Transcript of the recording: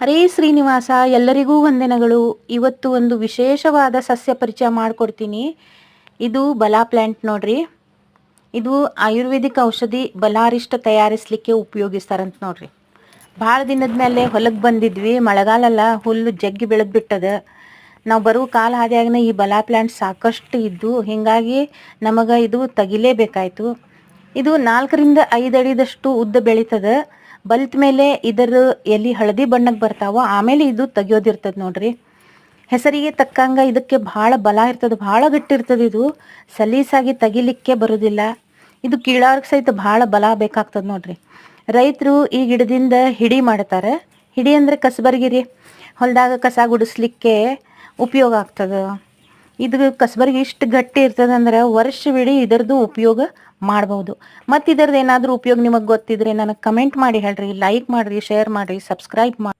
ಹರೇ ಶ್ರೀನಿವಾಸ, ಎಲ್ಲರಿಗೂ ವಂದನೆಗಳು. ಇವತ್ತು ಒಂದು ವಿಶೇಷವಾದ ಸಸ್ಯ ಪರಿಚಯ ಮಾಡಿಕೊಡ್ತೀನಿ. ಇದು ಬಲಾ ಪ್ಲ್ಯಾಂಟ್ ನೋಡ್ರಿ. ಇದು ಆಯುರ್ವೇದಿಕ್ ಔಷಧಿ ಬಲಾರಿಷ್ಟ ತಯಾರಿಸಲಿಕ್ಕೆ ಉಪಯೋಗಿಸ್ತಾರಂತ ನೋಡ್ರಿ. ಭಾಳ ದಿನದ ಮೇಲೆ ಹೊಲಕ್ಕೆ ಬಂದಿದ್ವಿ. ಮಳೆಗಾಲಲ್ಲ ಹುಲ್ಲು ಜಗ್ಗಿ ಬೆಳೆದು ಬಿಟ್ಟದ. ನಾವು ಬರುವ ಕಾಲ ಹಾದಿಯಾಗಿನ ಈ ಬಲಾ ಪ್ಲ್ಯಾಂಟ್ ಸಾಕಷ್ಟು ಇದ್ದು, ಹೀಗಾಗಿ ನಮಗೆ ಇದು ತಗಿಲೇಬೇಕಾಯಿತು. ಇದು ನಾಲ್ಕರಿಂದ ಐದು ಅಡಿದಷ್ಟು ಉದ್ದ ಬೆಳೀತದ. ಬಲ್ತ್ ಮೇಲೆ ಇದರ ಎಲ್ಲಿ ಹಳದಿ ಬಣ್ಣಕ್ಕೆ ಬರ್ತಾವೋ ಆಮೇಲೆ ಇದು ತೆಗಿಯೋದಿರ್ತದೆ ನೋಡ್ರಿ. ಹೆಸರಿಗೆ ತಕ್ಕಂಗೆ ಇದಕ್ಕೆ ಭಾಳ ಬಲ ಇರ್ತದೆ, ಭಾಳ ಗಟ್ಟಿರ್ತದೆ ಇದು. ಸಲೀಸಾಗಿ ತೆಗಿಲಿಕ್ಕೆ ಬರೋದಿಲ್ಲ. ಇದು ಕೀಳಾರ್ಕ್ ಸಹಿತ ಭಾಳ ಬಲ ಬೇಕಾಗ್ತದೆ ನೋಡ್ರಿ. ರೈತರು ಈ ಗಿಡದಿಂದ ಹಿಡಿ ಮಾಡ್ತಾರೆ. ಹಿಡಿ ಅಂದರೆ ಕಸಬರ್ಗಿರಿ. ಹೊಲದಾಗ ಕಸ ಗುಡಿಸ್ಲಿಕ್ಕೆ ಉಪಯೋಗ ಆಗ್ತದೆ. ಇದು ಕಸಬರ್ಗಿ ಇಷ್ಟು ಗಟ್ಟಿ ಇರ್ತದೆ ಅಂದ್ರೆ ವರ್ಷವಿಡೀ ಇದರದ್ದು ಉಪಯೋಗ ಮಾಡ್ಬೋದು. ಮತ್ತು ಇದರದ್ದು ಏನಾದರೂ ಉಪಯೋಗ ನಿಮಗೆ ಗೊತ್ತಿದ್ರೆ ನನಗೆ ಕಮೆಂಟ್ ಮಾಡಿ ಹೇಳ್ರಿ ಲೈಕ್ ಮಾಡಿರಿ ಶೇರ್ ಮಾಡಿರಿ ಸಬ್ಸ್ಕ್ರೈಬ್ ಮಾಡಿ